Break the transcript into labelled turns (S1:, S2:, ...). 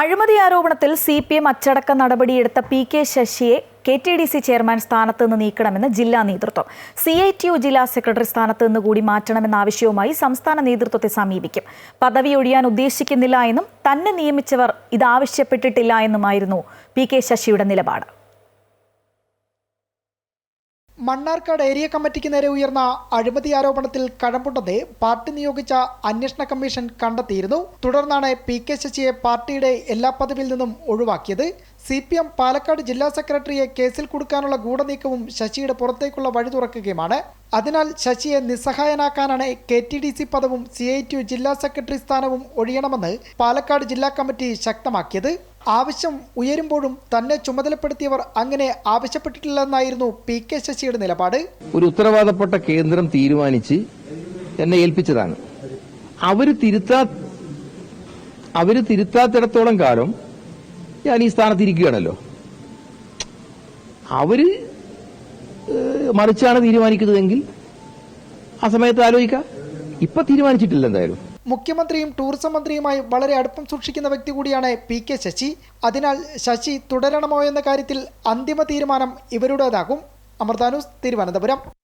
S1: അഴിമതി ആരോപണത്തിൽ C P M അച്ചടക്ക നടപടിയെടുത്ത പി കെ ശശിയെ K T D C chairman സ്ഥാനത്ത് നിന്ന് നീക്കണമെന്ന് ജില്ലാ നേതൃത്വം. സി ഐ ടി യു ജില്ലാ സെക്രട്ടറി സ്ഥാനത്ത് നിന്ന് കൂടി മാറ്റണമെന്ന ആവശ്യവുമായി സംസ്ഥാന നേതൃത്വത്തെ സമീപിക്കും. പദവി ഒഴിയാൻ ഉദ്ദേശിക്കുന്നില്ല എന്നും തന്നെ നിയമിച്ചവർ ഇതാവശ്യപ്പെട്ടിട്ടില്ല എന്നുമായിരുന്നു പി കെ ശശിയുടെ നിലപാട്.
S2: മണ്ണാർക്കാട് ഏരിയ കമ്മിറ്റിക്ക് നേരെ ഉയർന്ന അഴിമതി ആരോപണത്തിൽ കഴമ്പുണ്ടെന്ന് പാർട്ടി നിയോഗിച്ച അന്വേഷണ കമ്മീഷൻ കണ്ടെത്തിയിരുന്നു. തുടർന്നാണ് പി കെ ശശിയെ പാർട്ടിയുടെ എല്ലാ പദവിയിൽ നിന്നും ഒഴിവാക്കിയത്. സി പി എം പാലക്കാട് ജില്ലാ സെക്രട്ടറിയെ കേസിൽ കൊടുക്കാനുള്ള ഗൂഢനീക്കവും ശശിയുടെ പുറത്തേക്കുള്ള വഴി തുറക്കുകയുമാണ്. അതിനാൽ ശശിയെ നിസ്സഹായനാക്കാനാണ് കെ ടി ഡി സി പദവും സി ഐ ടി യു ജില്ലാ സെക്രട്ടറി സ്ഥാനവും ഒഴിയണമെന്ന് പാലക്കാട് ജില്ലാ കമ്മിറ്റി ശക്തമാക്കിയത്. ആവശ്യം ഉയരുമ്പോഴും തന്നെ ചുമതലപ്പെടുത്തിയവർ അങ്ങനെ ആവശ്യപ്പെട്ടിട്ടില്ലെന്നായിരുന്നു പി കെ ശശിയുടെ നിലപാട്.
S3: ഒരു ഉത്തരവാദപ്പെട്ട കേന്ദ്രം തീരുമാനിച്ച് എന്നെ ഏൽപ്പിച്ചതാണ്. അവർ തിരുത്താ അവർ തിരുത്താത്തിടത്തോളം കാലം ഞാൻ ഈ സ്ഥാനത്തിരിക്കുകയാണല്ലോ. അവർ മറിച്ചാണ് തീരുമാനിക്കുന്നതെങ്കിൽ ആ സമയത്ത് ആലോചിക്കാം. ഇപ്പൊ തീരുമാനിച്ചിട്ടില്ല എന്തായാലും.
S2: മുഖ്യമന്ത്രിയും ടൂറിസം മന്ത്രിയുമായി വളരെ അടുപ്പം സൂക്ഷിക്കുന്ന വ്യക്തി കൂടിയാണ് പി കെ ശശി. അതിനാൽ ശശി തുടരണമോ എന്ന കാര്യത്തിൽ അന്തിമ തീരുമാനം ഇവരുടേതാകും. അമൃതാനൂസ് തിരുവനന്തപുരം.